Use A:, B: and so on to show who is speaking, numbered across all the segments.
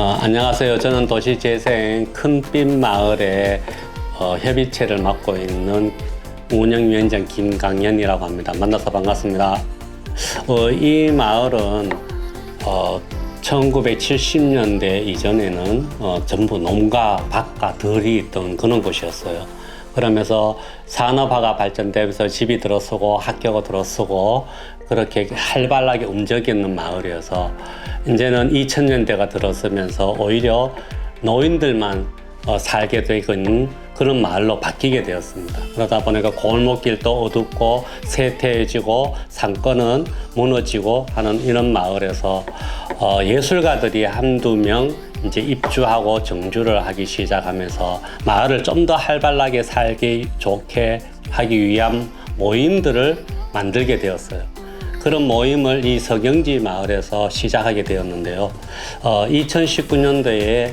A: 어, 안녕하세요. 저는 도시재생 큰빛 마을의 어, 협의체를 맡고 있는 운영위원장 김강현이라고 합니다. 만나서 반갑습니다. 어, 이 마을은 어, 1970년대 이전에는 어, 전부 농가, 밭과 들이 있던 그런 곳이었어요. 그러면서 산업화가 발전되면서 집이 들어서고 학교가 들어서고 그렇게 활발하게 움직이는 마을이어서 이제는 2000년대가 들어서면서 오히려 노인들만 어, 살게 되는 그런 마을로 바뀌게 되었습니다. 그러다 보니까 골목길도 어둡고 쇠퇴해지고 상권은 무너지고 하는 이런 마을에서 어, 예술가들이 한두 명 이제 입주하고 정주를 하기 시작하면서 마을을 좀 더 활발하게 살기 좋게 하기 위한 모임들을 만들게 되었어요. 그런 모임을 이 서경지 마을에서 시작하게 되었는데요. 어, 2019년도에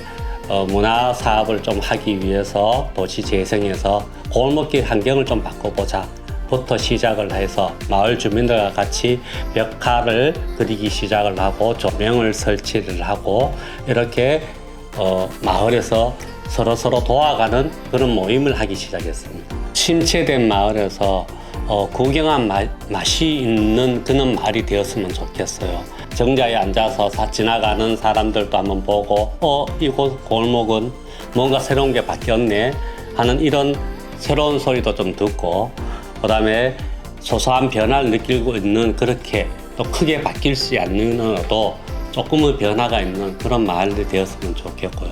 A: 어, 문화 사업을 좀 하기 위해서 도시 재생에서 골목길 환경을 좀 바꿔보자. 부터 시작을 해서 마을 주민들과 같이 벽화를 그리기 시작을 하고 조명을 설치를 하고 이렇게 어, 마을에서 서로 서로 도와가는 그런 모임을 하기 시작했습니다. 침체된 마을에서 어, 구경한 마- 맛이 있는 그런 마을이 되었으면 좋겠어요. 정자에 앉아서 사- 지나가는 사람들도 한번 보고, 어, 이곳 골목은 뭔가 새로운 게 바뀌었네 하는 이런 새로운 소리도 좀 듣고, 그 다음에 소소한 변화를 느끼고 있는 그렇게 또 크게 바뀔지 않는어도 조금의 변화가 있는 그런 마을이 되었으면 좋겠고요.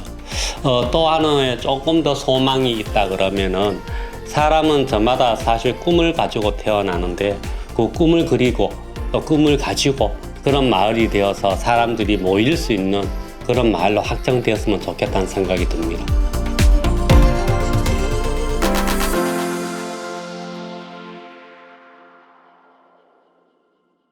A: 어, 또 하나의 조금 더 소망이 있다 그러면은 사람은 저마다 사실 꿈을 가지고 태어나는데 그 꿈을 그리고 또 꿈을 가지고 그런 마을이 되어서 사람들이 모일 수 있는 그런 마을로 확장되었으면 좋겠다는 생각이 듭니다.